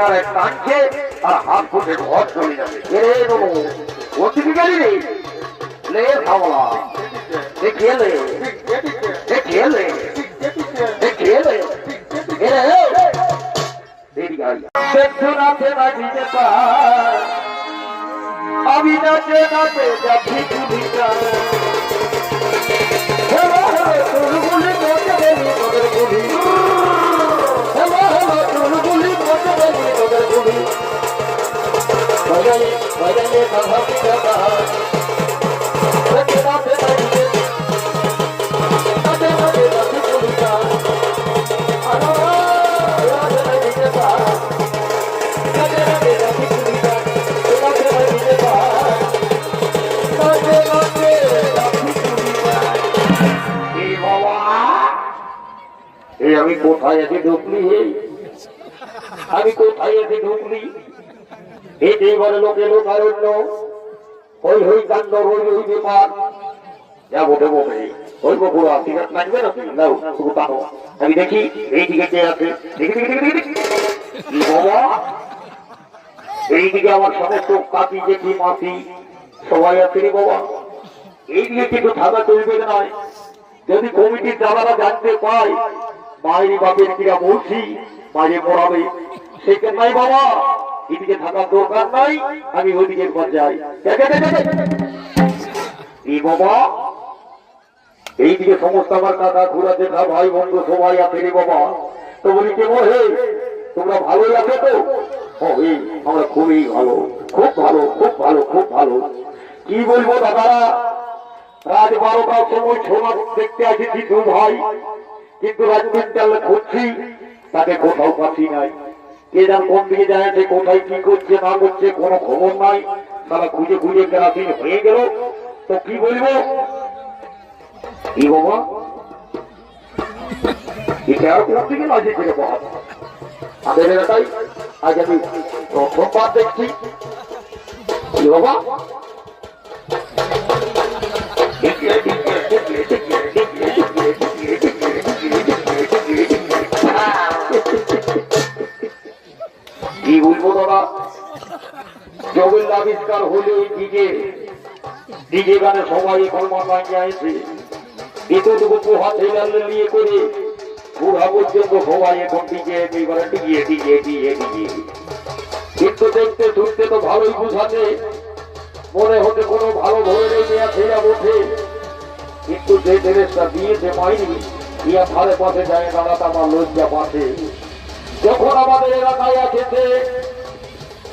ঠিকার এক টানছে আর হাত ফুটে ঘর চলে যাবে। এরে বাবু ও গেলি রে? লে খাওয়া দেখিয়ে লে? দেখিয়ে লে? দেখিয়ে লে? এরে আমি দেবি তোদের যাচ্ছি কুড়িটা এ বাবা এই আমি কোথায় ঢুকলি এই? আমি কোথায় এসে ঢুকলি? যে এবারে লোকে লোকারণ্য হই হই কাণ্ড হই ব্যাপার ওই টানো আমি দেখি এই দিকে কে আছে এইদিকে আমার সমস্ত জেঠি, মাসি, সবাই আছে রে বাবা এইদিকে কিন্তু থাকা চলবে নয় যদি কমিটির দাদারা জানতে পায়, মায়ের বাপের কিরা বলছি, মাঝে পড়াবে সেখানে নাই বাবা? এদিকে থাকার দরকার নাই, আমি ওইদিকে একবার যাই। এই বাবা, এইদিকে সমস্ত আমার কাকা ঘুরা দেখা ভাই, বন্ধু সবাই আছে রে বাবা। তো বলি কে হে তোমরা ভালোই আছো তো? এই আমরা খুবই ভালো, খুব ভালো খুব ভালো খুব ভালো। কি বলব দাদারা? রাত বারোটার সময় ছোলা দেখতে আসেছি দু ভাই। কিন্তু রাজমিন্টাল খুঁজছি তাকে কোথাও পাচ্ছি নাই। কে যার কোন দিকে যাচ্ছে কোথায় কি করছে, না করছে, কোনো খবর নাই। তারা খুঁজে খুঁজে কেরাসিন হয়ে গেল। তো কি বলব? বাবা এটা আমি প্রথমবার দেখছি। কি বাবা কি বলব আবিষ্কার হলে ডিজে ডিজে গানে সবাই এখন মাথায় যাইছে এতটুকু পোহা ছেলে নিয়ে করে, বুড়া পর্যন্ত সবাই এখন ডিজে এবারে ডিজে ডিজে ডিজে ডিজে কিন্তু দেখতে তো ভালোই বুঝাতে, মনে হতে কোনো ভালো ধরনের মেয়া ছেলে ওঠে কিন্তু যে ড্রেসটা দিয়েছে মাইনি ইয়া ভালো পথে যায় দাঁড়াতে আমার লজ্জা পাঠে যখন আমাদের এলাকায় আছে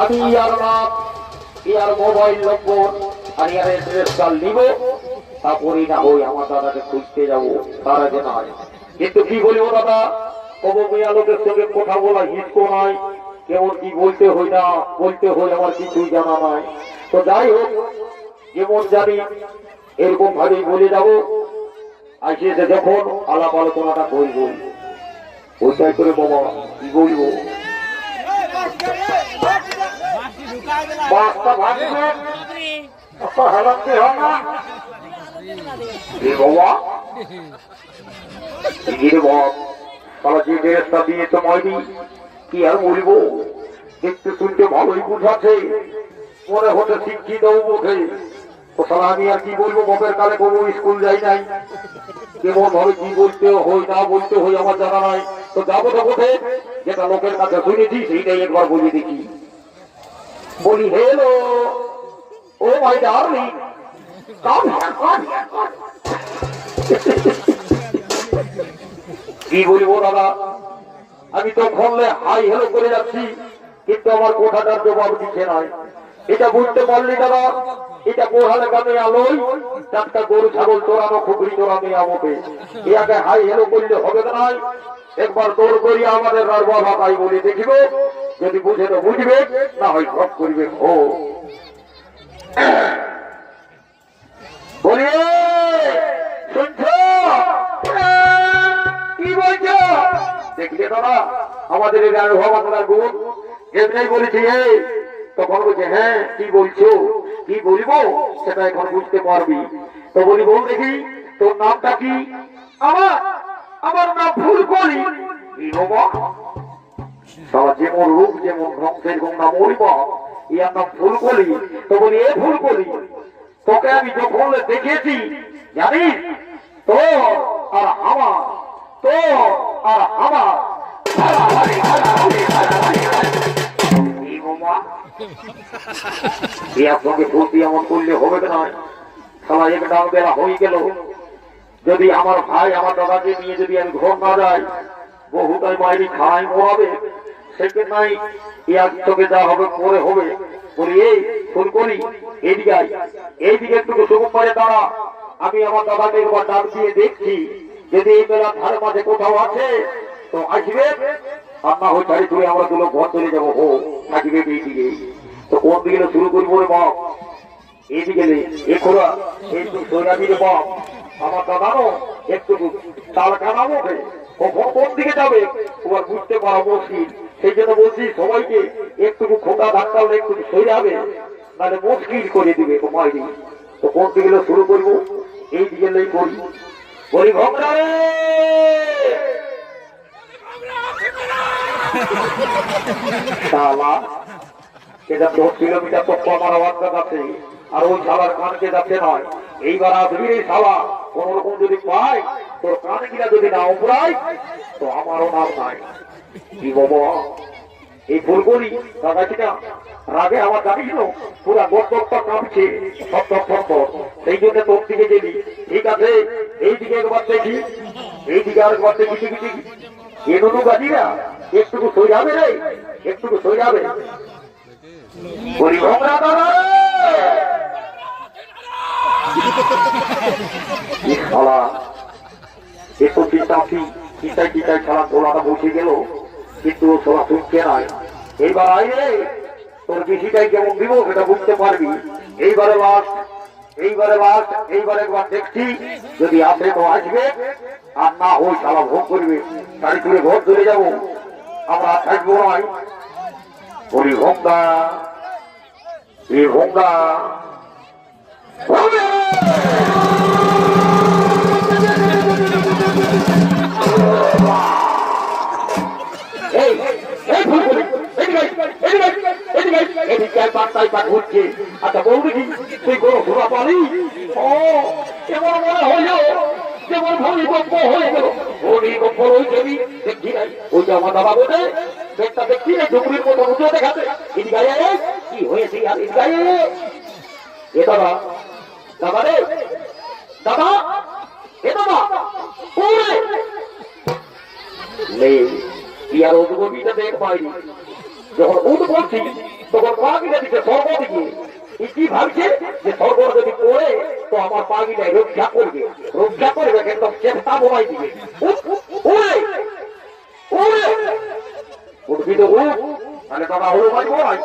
আমি ইয়ার নাম ইয়ার মোবাইল নম্বর আর ইয়ার ড্রেসটা নিব, তারপরেই না হই আমার দাদাকে খুঁজতে যাব, তার আগে নয় কিন্তু কি বলব দাদা? কব মিয়া লোকের সঙ্গে কথা বলা হিসকো নাই কেমন কি বলতে হই না, বলতে হই আমার কিছুই জানা নাই। তো যাই হোক, যেমন জানি এরকম ভাবেই বলে যাব। আসে এসে যখন আলাপ আলোচনাটা করব, ওইটাই করে বাবা কি বলব? যে দিয়ে তো মাইনি কি আর বলব? দেখতে শুনতে ভালোই বুঝাচ্ছে। মনে হতে শিক্ষিত মুখে তো তারা আমি আর কি বলব বাপের কালে কোনো স্কুল যাই নাই। কেমন ভাবে কি বলতে হয়, না বলতে হয়, আমার জানা নাই। তো যাব তো কোথে যেটা লোকের কাছে শুনেছি সেইটাই একবার বলি দেখি। বলি, hello, oh my darling here come here কি বলব দাদা? আমি তো ফোনলে হাই হেলো করে যাচ্ছি, কিন্তু আমার কোথাটার জবাব দিচ্ছে নাই। এটা বুঝতে পারলি দাদা? এটা পোহালে গানে আলোয় চারটা গরু, ছাগল চোরানো খুবই চোরানো আমাকে ইয়াকে হাই হেলো করলে হবে না একবার দৌড় করিয়া আমাদের রারবা ভাকাই বলে দেখিব। যদি বুঝে তো বুঝবে, না হয় ঘপ করিবে। ও। বলি শুনছ? কি বলছো? দেখলে দাদা আমাদের এই রারবা ভাকার গুণ এমনি বলেছি, এই তখন বলছে হ্যাঁ কি বলছো? কি বলব? সেটা এখন বুঝতে পারবি। তো বলি, বল দেখি, তোর নামটা কি? আমার আমার নাম ফুলকলি। কি বাবা সারা যেমন রূপ, যেমন ধ্বংসের গঙ্গা মরিব ইয়ার নাম ফুলকলি। তো বলি, এ ফুলকলি, তোকে আমি যখন দেখেছি, জানিস তো আর আমার তো আর আমার বেলা যদি আমার ভাই আমার দাদাকে নিয়ে যদি আমি ঘর না যাই বহুটাই মাইরি খাই মরাবে, সেকে নাই। এক চোখে যা হবে, পরে হবে। বলি, এই, ফোন করি, এইদিকে। এইদিকে একটু সুগম বাজে দাঁড়া। আমি আমার দাদাকে একবার ডাক দিয়ে দেখছি। যদি এই মেলা ধারে মাঝে কোথাও আছে, তো আসবে? না হয় চারি তুলে আমরা দুলো ঘর চলে যাব হো থাকবে এইদিকে তো কোন দিকে শুরু করব রে বাপ? এইদিকে এ খোরা এই তো সৈরাবির বাপ। আমার দাদারও একটু তাল কানাবো কোন দিকে যাবে? তোমার বুঝতে পারা মুশকিল। সেই জন্য বলছি, সবাইকে একটু খোকা ধাক্কা হলে একটু সরে হবে তাহলে মুশকিল করে দিবে মাইরি। তো কোন দিকে শুরু করব? এই দিকে করি। শালা এটা দশ কিলোমিটার তো কমার আওয়াজ আছে, আর ওই কানকে যাচ্ছে নয় এইবার কোন রকম যদি তোর কান যদি না উপরাই তো আমারও নাম নাই। কি বাবা এই ফুলগুলি লাগাচ্ছি না রাগে আমার জানিস পুরা গর্তটা কাঁপছে, সব। সেই জন্য তোর দিকে গেলি। ঠিক আছে এই দিকে একবার দেখি এই দিকে আরেকবার দেখি দেখি দেখি। এনুনু গাজিরা একটুকু সই যাবে রে। একটুকু সই যাবে। বসে গেল। কিন্তু ও শোনা শুনছে নাই এইবার আইরে তোর বেশিটাই কেমন দিব সেটা বুঝতে পারবি। এইবারে লাস্ট এইবারে লাস্ট এইবার একবার দেখছি। যদি আসে তো আসবে, আর না ওই শালা ভোগ করবে। গাড়ি তুলে ভোট চলে যাব। আমরা থাকব নয় বলি ভোগদা এই ভোগদা এই এই ফুলকলি এদিকে এদিকে এদিকে এদিকে একবার ঘুরছে আচ্ছা বলবি কি তুই কোনো ঘোরা পালি ও কেমন মনে হইল যেমন ভূমিকম্প হয়ে গেল ভূমিকম্প ওই ছবি দেখছি নাই ওই যে আমার বাবা বলতে দেখটা দেখছি না ডুবুরির মতো উঠে দেখাতে আয়, কি হয়েছে আর আয়। এ দাদা দাদা রে দাদা এ দাদা ওরে নেই ইয়ার অভিজ্ঞতা দেখ পাইনি যখন উঠ বলছি, তখন পাগিটা দিকে সর্ব দিকে কি ভাবছে যে সর্ব যদি পড়ে তো আমার পাগিটা রক্ষা করবে? রক্ষা করবে একদম চেষ্টা বনাই দিবে। উঠবি তো উঠ তাহলে হলো ভাই বয়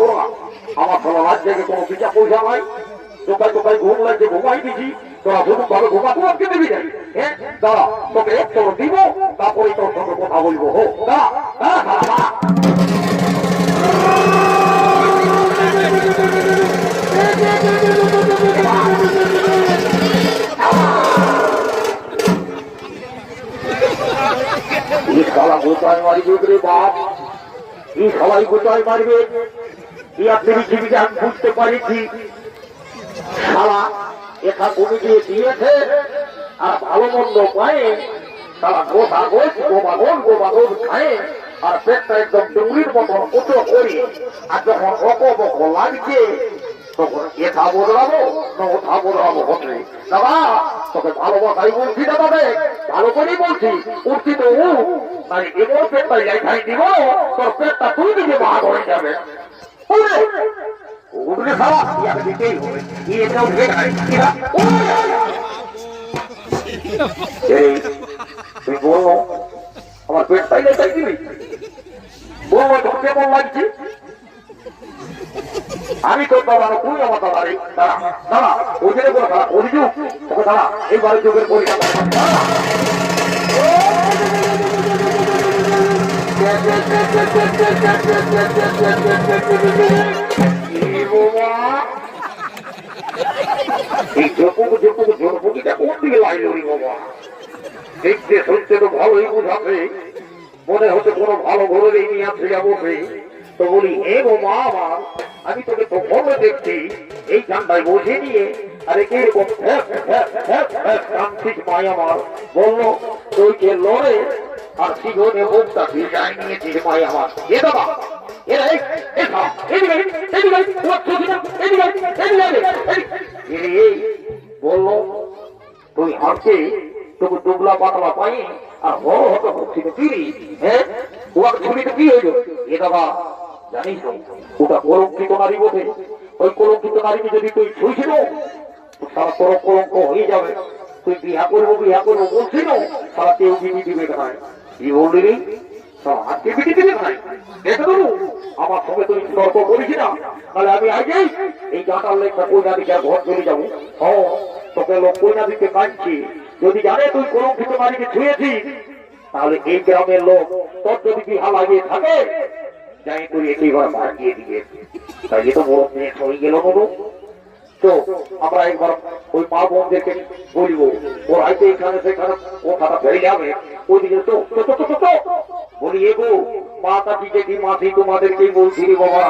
করো আমার সব রাত থেকে কোনো বিচার পয়সা নাই দোকান দোকান ঘুম লাগছে, ঘুমাই দিছি। তোরা শুধু ভাবে ঘুমা তোমাকে দিবি? যাই হ্যাঁ দাঁড়া, তোকে তোর দিব তারপরে তোর সঙ্গে কথা বলব। হো, দাঁড়া শালা গোটায় মারিবে রে বাপ? এই সবাই গোটায় মারবে? আমি বুঝতে পারিছি শালা একা কমে দিয়ে দিয়েছে, আর ভালো মন্দ পায়ে, তারা গোটা গোছ গোবাগোল গোবাগোল খায়, আর পেটটা একদম ডুঙ্গির মতন উঁচু করি। আর যখন অক বক লাগছে, তখন এটা বদলাবো না ওঠা বদলাবো হতে দাদা, তোকে ভালোবাসাই বলছি দাদা দেখ ভালো করেই বলছি। উঠছি তো উ মানে এমন পেটটা যাই দিব, তোর পেটটা তুই দিকে ভাগ হয়ে যাবে। উঠলে সারা ইয়াকে দিতেই হবে এটা উঠে এই তুই বলো আমার পেটটাই যাই দিবি বলব তোর কেমন লাগছে আমি তোর দাদা তুই আমার রে দাঁড়া দাঁড়া ওই জন্য বলো দাঁড়া অভিযোগ তোকে দাঁড়া এইবারে যুগের পরীক্ষা দাঁড়া এই ঝোপুক ঝোপুক ঝোপুকিটা কোন দিকে লাইল রে বাবা দেখতে শুনতে তো ভালোই বুঝাবে মনে হচ্ছে কোনো ভালো ঘরে নিয়ে আসে যাব। তো বলি হে গো মা আমার আমি তোকে তো ভালো দেখছি এই গানটাই বসে নিয়ে আরে কে ফ্যাপ মাই আমার বলল তুই কে লড়ে আর শিখনে মুখটা ভিজাই নিয়েছিস মাই আমার এ বাবা এ রে, এ বাবা, এদিকে, এদিকে, না, এদিকে, এদিকে, এদিকে, এদিকে। এ রে, বলল তুই হাঁটছে তোকে দুবলা পাতলা পাই আর বড় হতো হচ্ছিল কি হ্যাঁ? ওর ছবিতে কি হইল? এ বাবা জানিস ওটা কলঙ্কিত নারী বটে। ওই কলঙ্কিত নারীকে যদি তুই ছুঁছিল সারা তোর কলঙ্ক হয়ে যাবে। তুই বিহা করব বিহা করব বলছিল সারা কেউ বিবি দিবে না কি বললি সারা আমার দিকে ঘর তোকে লোক কইনা দিতে কাঁদছি যদি জানে তুই কলঙ্কিত নারীকে ছুঁয়েছিস, তাহলে এই গ্রামের লোক তোর যদি বিহা লাগিয়ে থাকে, যাই তুই এটি এবার ভাগিয়ে দিয়ে তাই তো বড় মেয়ে হয়ে গেল বড় তো আমরা একবার ওই মা বোনদেরকে বলিব, ওর হয়তো এখানে, সেখানে কথাটা ফেলে যাবে। ওইদিকে তো বলি, এগো মা কাকি জেঠি মাসি তোমাদেরকেই বলছি বাবা,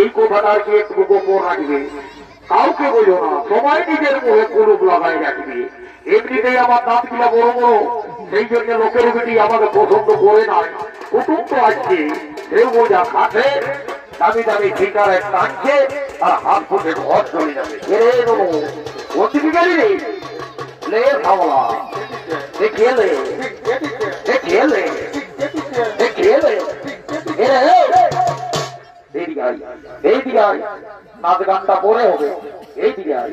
এই কথাটা কি একটু গোপন রাখবে? কাউকে না, সবাই নিজের মুখে লাগাই রাখবে। আমার বড় বড়, সেই জন্য লোকের আমাকে পছন্দ করে নাই। তো আসছে বোঝা দামি দামি ঠিকারে টানছে আর হাত ফুটে ঘর চলে যাবে। এরে বাবু গেলি লে খাওয়া দেখিয়ে লে? দেখিয়ে লে? দেখিয়ে লে? এরে এই দিকে আয়, এই দিকে আয়। নাচ গানটা পরে হবে। এই দিকে আয়।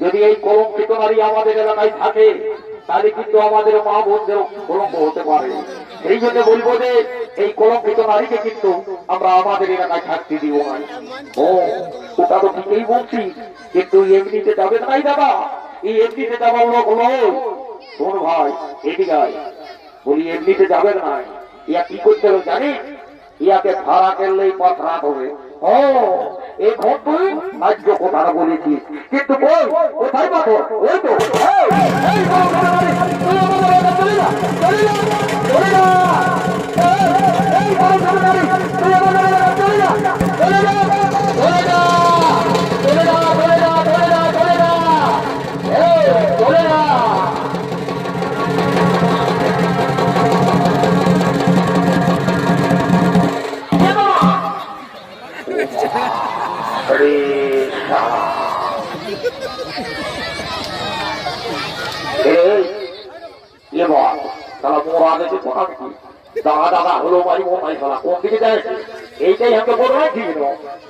যদি এই কলঙ্কিত নারী আমাদের এলাকায় থাকে তাহলে কিন্তু আমাদের মা বোনদের কলঙ্ক হতে পারে। এই জন্য বলব যে এই কলঙ্কিত নারীকে কিন্তু আমরা আমাদের এলাকায় থাকতে দিব না। ও, ওটা তো ঠিকই বলছি, কিন্তু এমনিতে যাবে নাই দাদা। এই এমনিতে যাবার লোক নয় শোন ভাই এটি আয়। বলি, এমনিতে যাবে না। ইয়া কি করতে হবে জানিস? ইয়াকে ভাড়া করলেই পথ রাত হবে। ও এই ঘর তুই কথা বলেছিস কিন্তু বল কোথায় পাবো ওই তো এই, এই বল, তুই বড় ঠিক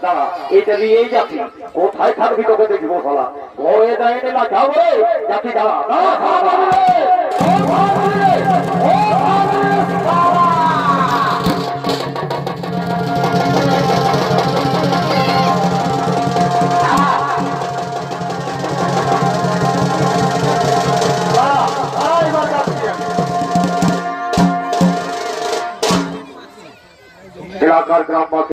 দাদা এইটা নিয়েই যাচ্ছি কোথায় থাকবি তোকে দেখব ফেলা ঘরে যায় না যাব রে গ্রামবাসী